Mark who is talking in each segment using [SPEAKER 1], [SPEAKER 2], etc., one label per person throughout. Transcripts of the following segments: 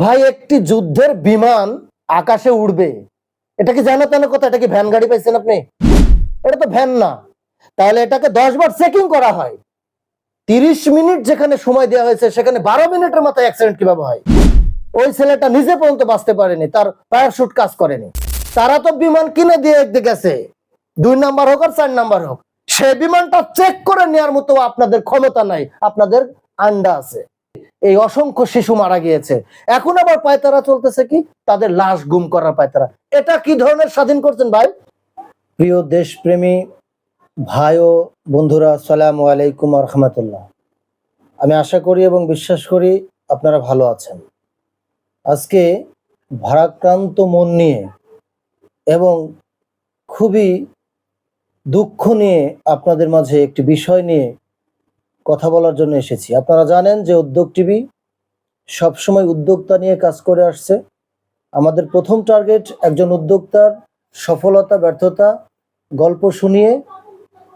[SPEAKER 1] ভাই, একটি যুদ্ধের বিমান আকাশে উড়বে। এটা কি জানা তেন কথা? এটা কি ভ্যান গাড়ি পাইছেন আপনি? এটা তো ভ্যান না। তাহলে এটাকে দশ বার চেকিং করা হয়। তিরিশ মিনিট যেখানে সময় দেওয়া হয়েছে, সেখানে বারো মিনিটের মাথায় অ্যাক্সিডেন্ট কীভাবে হয়? ওই ছেলেটা নিজে পর্যন্ত বাঁচতে পারেনি, তার প্যারাশুট কাজ করেনি। তারা তো বিমান কিনে দিয়ে একদিকে গেছে। দুই নাম্বার হোক আর চার নাম্বার হোক সেই বিমানটা চেক করে নেওয়ার মতো আপনাদের ক্ষমতা নাই, আপনাদের আন্ডা আছে। এই অসংখ্য শিশু মারা গিয়েছে। এখন আবার পায়তারা চলতেছে কি? তাদের লাশ গুম করার পায়তারা। এটা কি ধরনের স্বাধীন করছেন ভাই? প্রিয় দেশপ্রেমী ভাই ও বন্ধুরা সালাম আলাইকুম রহমতুল্লাহ। আমি আশা করি এবং বিশ্বাস করি আপনারা ভালো আছেন। আজকে ভারাক্রান্ত মন নিয়ে এবং খুবই দুঃখ নিয়ে আপনাদের মাঝে একটি বিষয় নিয়ে কথা বলার জন্য এসেছি। আপনারা জানেন যে উদ্যোগ টিভি সবসময় উদ্যোক্তা নিয়ে কাজ করে আসছে। আমাদের প্রথম টার্গেট একজন উদ্যোক্তার সফলতা, ব্যর্থতা, গল্প শুনিয়ে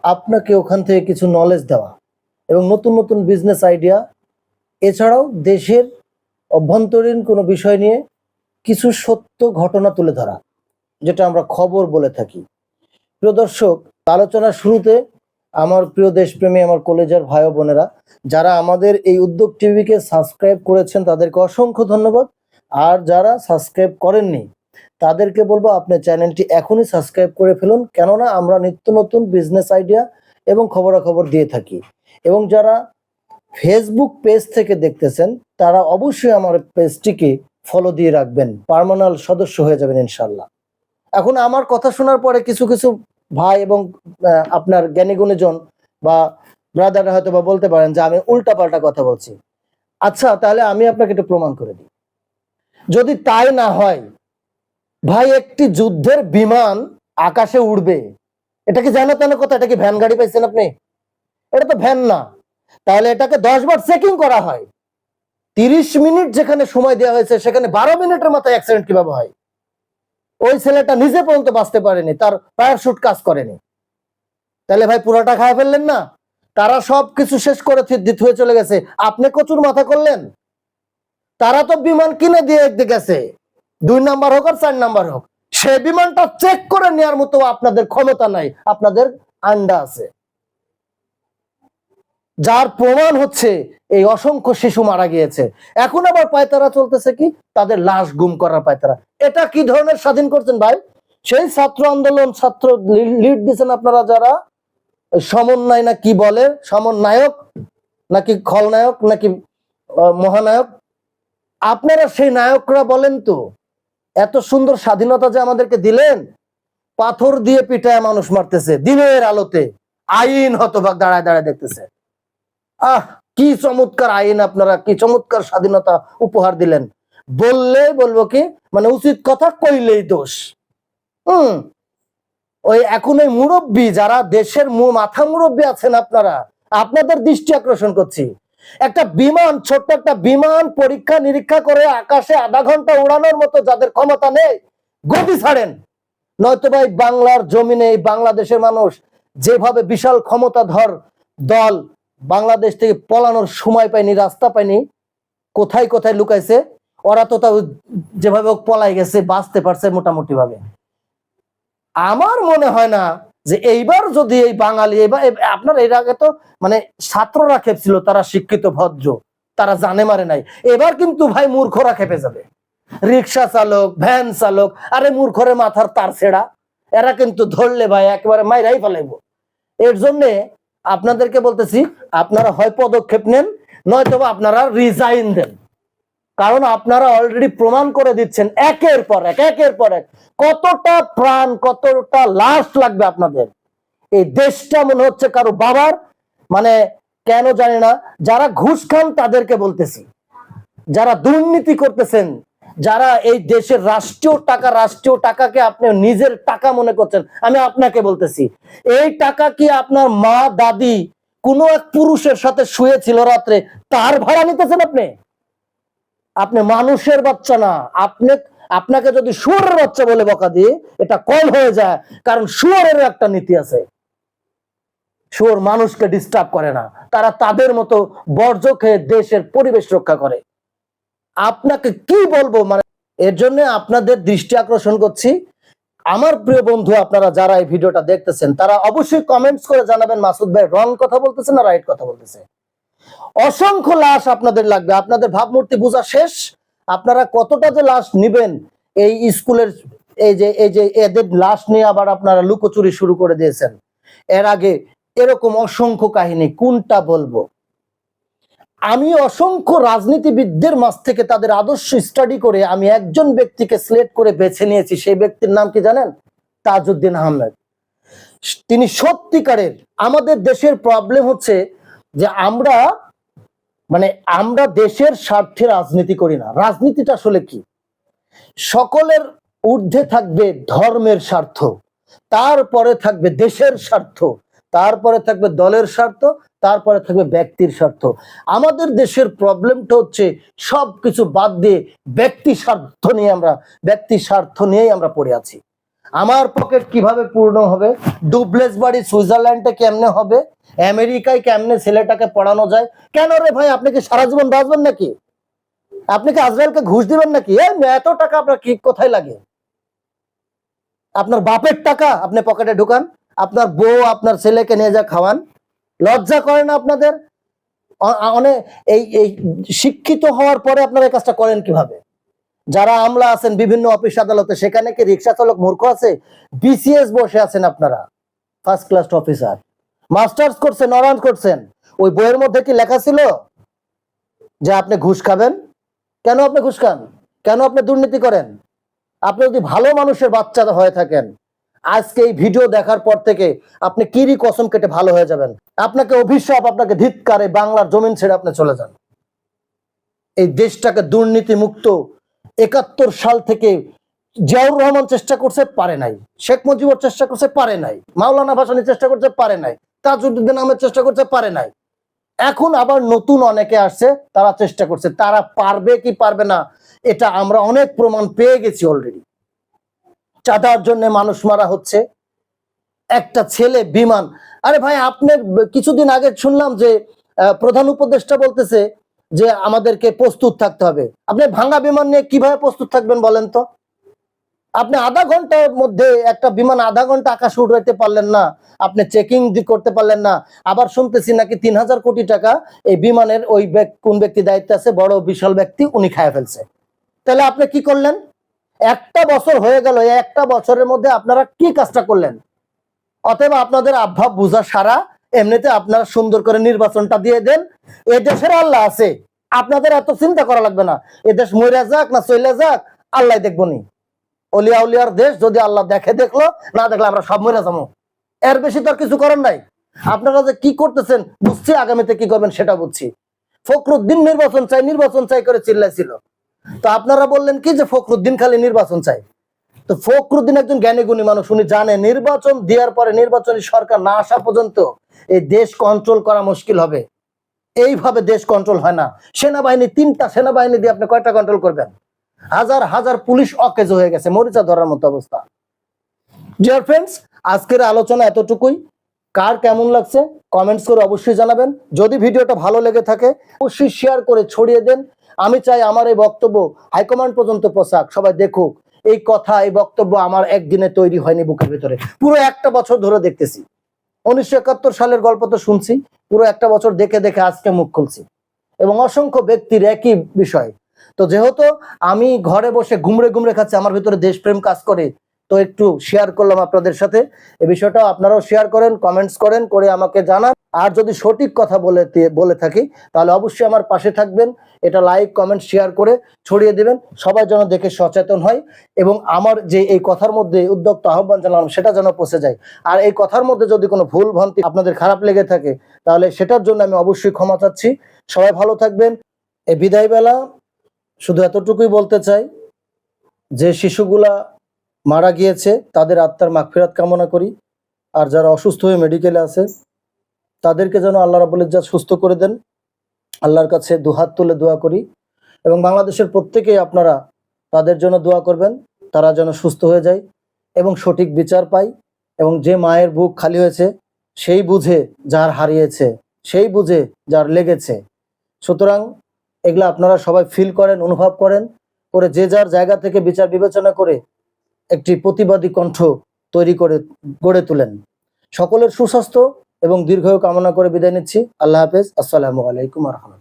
[SPEAKER 1] আপনাকে ওখান থেকে কিছু নলেজ দেওয়া এবং নতুন নতুন বিজনেস আইডিয়া এছাড়াও দেশের অভ্যন্তরীণ কোনো বিষয় নিয়ে কিছু সত্য ঘটনা তুলে ধরা, যেটা আমরা খবর বলে থাকি। প্রিয় দর্শক, আলোচনার শুরুতে আমার প্রিয় দেশপ্রেমী, আমার কলেজের ভাই বোনেরা, যারা আমাদের এই উদ্যোগ টিভিকে সাবস্ক্রাইব করেছেন, তাদেরকে অসংখ্য ধন্যবাদ। আর যারা সাবস্ক্রাইব করেননি, তাদেরকে বলব আপনি চ্যানেলটি এখনই সাবস্ক্রাইব করে ফেলুন, কেননা আমরা নিত্য নতুন বিজনেস আইডিয়া এবং খবরাখবর দিয়ে থাকি। এবং যারা ফেসবুক পেজ থেকে দেখতেছেন, তারা অবশ্যই আমার পেজটিকে ফলো দিয়ে রাখবেন। পার্মানাল সদস্য হয়ে যাবেন ইনশাল্লাহ এখন আমার কথা শোনার পরে কিছু কিছু ভাই এবং আপনার জ্ঞানী গুণীজন বা ব্রাদাররা হয়তো বা বলতে পারেন যে আমি উল্টা পাল্টা কথা বলছি। আচ্ছা তাহলে আমি আপনাকে একটু প্রমাণ করে দিই। যদি তাই না হয়, ভাই একটি যুদ্ধের বিমান আকাশে উড়বে। এটা কি জানা তেন কথা? এটা কি ভ্যান গাড়ি পাইছেন আপনি? এটা তো ভ্যান না। তাহলে এটাকে দশ বার চেকিং করা হয়। তিরিশ মিনিট যেখানে সময় দেওয়া হয়েছে, সেখানে বারো মিনিটের মাথায় অ্যাক্সিডেন্ট কীভাবে হয়? ওই ছেলেটা নিজে পর্যন্ত বাঁচতে পারেনি, তার প্যারাশুট কাজ করেনি। তাহলে ভাই পুরাটা খায় ফেললেন না? তারা সব কিছু শেষ করে দিতে হয়ে চলে গেছে। আপনি কচুর মাথা করলেন? তারা তো বিমান কিনে দিয়ে একদিকে গেছে। দুই নাম্বার হোক আর চার নাম্বার হোক। সে বিমানটা চেক করে নেওয়ার মতো আপনাদের ক্ষমতা নাই। আপনাদের আন্ডা আছে। যার প্রমাণ হচ্ছে এই অসংখ্য শিশু মারা গিয়েছে। এখন আবার পায়তারা চলতেছে কি? তাদের লাশ গুম করার পায়তারা। এটা কি ধরনের স্বাধীন করছেন ভাই? সেই ছাত্র আন্দোলন ছাত্র লিড দিচ্ছেন আপনারা যারা? সমন্বয় না কি বলে? সমন্বয়ক নাকি খলনায়ক নাকি মহানায়ক? আপনারা সেই নায়করা বলেন তো, এত সুন্দর স্বাধীনতা যে আমাদেরকে দিলেন, পাথর দিয়ে পিটায় মানুষ মারতেছে, দিনের আলোতে, আইন হতভাগ দাঁড়ায় দাঁড়ায় দেখতেছে। আহ, কি চমৎকার আইন আপনারা, কি চমৎকার স্বাধীনতা উপহার দিলেন। বললে বলব কি মানে উচিত কথা কইলেই দোষ। হুম, ওই এখন ওই মুরব্বী, যারা দেশের মাথা মুরব্বী আছেন আপনারা, আপনাদের দৃষ্টি আকর্ষণ করছি। একটা বিমান, ছোট্ট একটা বিমান পরীক্ষা নিরীক্ষা করে আকাশে আধা ঘণ্টা উড়ানোর মতো যাদের ক্ষমতা নেই গতি ছাড়েন। নয়তো ভাই বাংলার জমিনে বাংলাদেশের মানুষ যেভাবে বিশাল ক্ষমতাধর দল বাংলাদেশ থেকে পলানোর সময় পায়নি, রাস্তা পায়নি, কোথায় কোথায় লুকাইছে, ওরা তো তাও যেভাবে পলাই গেছে, বাঁচতে পারছে মোটামুটি ভাবে আমার মনে হয় না যে এইবার যদি এই বাঙালি, এবার আপনার এর আগে তো মানে ছাত্ররা খেপছিল, তারা শিক্ষিত, ভদ্র, তারা জানে মারে নাই। এবার কিন্তু ভাই মূর্খরা খেপে যাবে। রিক্সা চালক, ভ্যান চালক, আরে মূর্খরে মাথার তার ছেড়া, এরা কিন্তু ধরলে ভাই, একেবারে মাইরাই ফেলাইবো। এর জন্যে আপনাদেরকে বলতেছি, আপনারা হয় পদক্ষেপ নেন নয়তো আপনারা রিজাইন দেন। কারণ আপনারা অলরেডি প্রমাণ করে দিচ্ছেন একের পর এক, একের পর এক, কতটা প্রাণ, কতটা লাশ লাগবে আপনাদের। এই দেশটা মনে হচ্ছে কারও বাবার মানে কেন জানি না, যারা ঘুষ খান তাদেরকে বলতেছি। যারা দুর্নীতি করতেছেন যারা এই দেশের রাষ্ট্রীয় টাকা, রাষ্ট্রীয় টাকাকে আপনি নিজের টাকা মনে করছেন, আমি আপনাকে বলতেছি, এই টাকা কি আপনার মা, দাদি কোনো এক পুরুষের সাথে শুয়েছিল রাত্রে, তার ভাড়া নিতেছেন আপনি? আপনি মানুষের বাচ্চা না, আপনি, আপনাকে যদি শুয়োরের বাচ্চা বলে বকা দিয়ে, এটা কম হয়ে যায়, কারণ শুয়োরের একটা নীতি আছে। শুয়োর মানুষকে ডিস্টার্ব করে না, তারা তাদের মতো বর্জ্য খেয়ে দেশের পরিবেশ রক্ষা করে। আপনাকে কি বলব? মানে এর জন্য আপনাদের দৃষ্টি আকর্ষণ করছি। আমার প্রিয় বন্ধু, আপনারা যারা এই ভিডিওটা দেখতেছেন, তারা অবশ্যই কমেন্টস করে জানাবেন। মাসুদ ভাই রং কথা বলতেছে না রাইট কথা বলতেছে? অসংখ্য লাশ আপনাদের লাগবে। আপনাদের ভাবমূর্তি বোঝা শেষ। আপনারা কতটা যে লাশ নিবেন, এই স্কুলের এই যে এই যে এদের লাশ নিয়ে আবার আপনারা লুকোচুরি শুরু করে দিয়েছেন। এর আগে এরকম অসংখ্য কাহিনী কোনটা বলব? আমি অসংখ্য রাজনীতিবিদদের মাঝ থেকে তাদের আদর্শ স্টাডি করে আমি একজন ব্যক্তিকে সিলেক্ট করে বেছে নিয়েছি, সেই ব্যক্তির নাম কি জানেন? তাজউদ্দিন আহমেদ। তিনি সত্যিকারের আমাদের দেশের প্রবলেম হচ্ছে যে আমরা মানে আমরা দেশের স্বার্থে রাজনীতি করি না। রাজনীতিটা আসলে কি? সকলের ঊর্ধ্বে থাকবে ধর্মের স্বার্থ, তারপরে থাকবে দেশের স্বার্থ। তারপরে থাকবে দলের স্বার্থ, তারপরে থাকবে ব্যক্তির স্বার্থ। আমাদের দেশের প্রবলেমটা হচ্ছে সব কিছু বাদ দিয়ে ব্যক্তি স্বার্থ নিয়ে আমরা, ব্যক্তি স্বার্থ নিয়েই আমরা পড়ে আছি। আমার পকেট কীভাবে পূর্ণ হবে? ডুবলেস বাড়ি সুইজারল্যান্ডে কেমনে হবে? আমেরিকায় কেমনে ছেলেটাকে পড়ানো যায়? কেন রে ভাই, আপনি কি সারা জীবন বাঁচবেন নাকি? আপনি কি আজরাইলকে ঘুষ দিবেন নাকি? এত টাকা আপনার কি, কোথায় লাগে? আপনার বাপের টাকা আপনি পকেটে ঢুকান। আপনার বউ, আপনার ছেলেকে নিয়ে যা খাওয়ান। লজ্জা করে না আপনাদের? অনেক এই এই শিক্ষিত হওয়ার পরে আপনারা এই কাজটা করেন কীভাবে? যারা আমলা আছেন, বিভিন্ন অফিস আদালতে, সেখানে কি রিক্সা চালক মূর্খ আছে? বিসিএস বসে আছেন আপনারা। ফার্স্ট ক্লাস অফিসার মাস্টার্স করছেন অনার্স করছেন। ওই বইয়ের মধ্যে কি লেখা ছিল? যে আপনি ঘুষ খাবেন? কেন আপনি ঘুষ খান? কেন আপনি দুর্নীতি করেন? আপনি যদি ভালো মানুষের বাচ্চা হয়ে থাকেন আজকে এই ভিডিও দেখার পর থেকে আপনি কিরি কসম কেটে ভালো হয়ে যাবেন। আপনাকে অভিশাপ, আপনাকে ধিৎকারে বাংলার জমিন ছেড়ে আপনি চলে যান। এই দেশটাকে দুর্নীতি মুক্ত একাত্তর সাল থেকে জিয়াউর রহমান চেষ্টা করছে, পারে নাই। শেখ মুজিবর চেষ্টা করছে, পারে নাই। মাওলানা ভাসানি চেষ্টা করছে, পারে নাই। তাজউদ্দিন আহমেদ চেষ্টা করছে, পারে নাই। এখন আবার নতুন অনেকে আসছে, তারা চেষ্টা করছে, তারা পারবে কি পারবে না, এটা আমরা অনেক প্রমাণ পেয়ে গেছি অলরেডি চাঁদার জন্য মানুষ মারা হচ্ছে। একটা ছেলে, বিমান। আরে ভাই আপনি কিছুদিন আগে শুনলাম যে প্রধান উপদেষ্টা বলতেছে যে, আমাদেরকে প্রস্তুত থাকতে হবে। আপনি ভাঙা বিমান নিয়ে কীভাবে প্রস্তুত থাকবেন বলেন তো? আপনি আধা ঘণ্টার মধ্যে একটা বিমান আধা ঘণ্টা আকাশে উঠাইতে পারলেন না। আপনি চেকিং করতে পারলেন না। আবার শুনতেছি নাকি তিন হাজার কোটি টাকা এই বিমানের ওই কোন ব্যক্তি দায়িত্বে আছে, বড় বিশাল ব্যক্তি, উনি খায় ফেলছে। তাহলে আপনি কি করলেন? একটা বছর হয়ে গেল একটা বছরের মধ্যে আপনারা কি কাজটা করলেন? অতএব আপনাদের আভাব বুঝা সারা এমনিতে আপনারা সুন্দর করে নির্বাচনটা দিয়ে দেন। এ দেশের আল্লাহ আছে, আপনাদের এত চিন্তা করা লাগবে না। এ দেশ মরে যাক না চলে যাক, আল্লাহ দেখব নি। অলিয়া উলিয়ার দেশ যদি আল্লাহ দেখে দেখল, না দেখলে আমরা সব মরে যাব। এর বেশি তো কিছু করার নাই। আপনারা যে কি করতেছেন, বুঝছি আগামীতে কি করবেন সেটা বুঝছি। ফখরুদ্দিন নির্বাচন চাই নির্বাচন চাই করে চিল্লাইছিল। তো আপনারা বললেন কি যে ফখরুদ্দিন খালি নির্বাচন চাই। তো ফখরুদ্দিন একজন জ্ঞানী গুণী মানুষ, উনি জানে নির্বাচন দেওয়ার পরে নির্বাচনী সরকার না আসা পর্যন্ত এই দেশ কন্ট্রোল করা মুশকিল হবে। এইভাবে দেশ কন্ট্রোল হয় না। সেনাবাহিনী, তিনটা সেনাবাহিনী দিয়ে আপনি কয়টা কন্ট্রোল করবেন? হাজার হাজার পুলিশ অকেজ হয়ে গেছে, মরিচা ধরার মতো অবস্থা। ডিয়ার ফ্রেন্ডস আজকের আলোচনা এতটুকুই। কার কেমন লাগছে কমেন্টস করে অবশ্যই জানাবেন। যদি ভিডিওটা ভালো লেগে থাকে, অবশ্যই শেয়ার করে ছড়িয়ে দেন। আমি চাই আমার এই বক্তব্য হাইকমান্ড পর্যন্ত পোশাক সবাই দেখুক। এই কথা, এই বক্তব্য আমার একদিনে তৈরি হয়নি বুকের ভিতরে। পুরো একটা বছর ধরে দেখতেছি। উনিশশো একাত্তর সালের গল্প তো শুনছি, পুরো একটা বছর দেখে দেখে আজকে মুখ খুলছি। এবং অসংখ্য ব্যক্তির একই বিষয়। তো যেহেতু আমি ঘরে বসে ঘুমড়ে ঘুমড়ে খাচ্ছি, আমার ভিতরে দেশপ্রেম কাজ করে, তো একটু শেয়ার করলাম আপনাদের সাথে। এই বিষয়টা আপনারাও শেয়ার করেন কমেন্টস করেন, করে আমাকে জানান। আর যদি সঠিক কথা বলে বলে থাকি, তাহলে অবশ্যই আমার পাশে থাকবেন। এটা লাইক কমেন্ট শেয়ার করে ছড়িয়ে দিবেন। সবাই যেন দেখে সচেতন হয় এবং আমার যে এই কথার মধ্যে উদ্যোক্ত আহ্বান জানালাম, সেটা যেন পৌঁছে যায়। আর এই কথার মধ্যে যদি কোনো ভুল ভ্রান্তি আপনাদের খারাপ লেগে থাকে, তাহলে সেটার জন্য আমি অবশ্যই ক্ষমা চাচ্ছি। সবাই ভালো থাকবেন। এই বিদায়বেলা, শুধু এতটুকুই বলতে চাই, যে শিশুগুলা মারা গিয়েছে, তাদের আত্মার মাগফিরাত কামনা করি। আর যারা অসুস্থ হয়ে মেডিকেলে আছে তাদেরকে যেন আল্লাহ রাবুল ইজ্জাত সুস্থ করে দেন। আল্লাহর কাছে দুহাত তুলে দোয়া করি এবং বাংলাদেশের প্রত্যেকেই আপনারা তাদের জন্য দোয়া করবেন, তারা যেন সুস্থ হয়ে যায় এবং সঠিক বিচার পায় এবং যে মায়ের বুক খালি হয়েছে সেই বুঝে যার হারিয়েছে, সেই বুঝে যার লেগেছে। সুতরাং এগুলো আপনারা সবাই ফিল করেন, অনুভব করেন, করে যে যার জায়গা থেকে বিচার বিবেচনা করে একটি প্রতিবাদী কণ্ঠ তৈরি করে গড়ে তোলেন। সকলের সুস্বাস্থ্য এবং দীর্ঘ কামনা করে বিদায় নিচ্ছি। আল্লাহ হাফেজ। আসসালামু আলাইকুম রহমতুল্লাহ।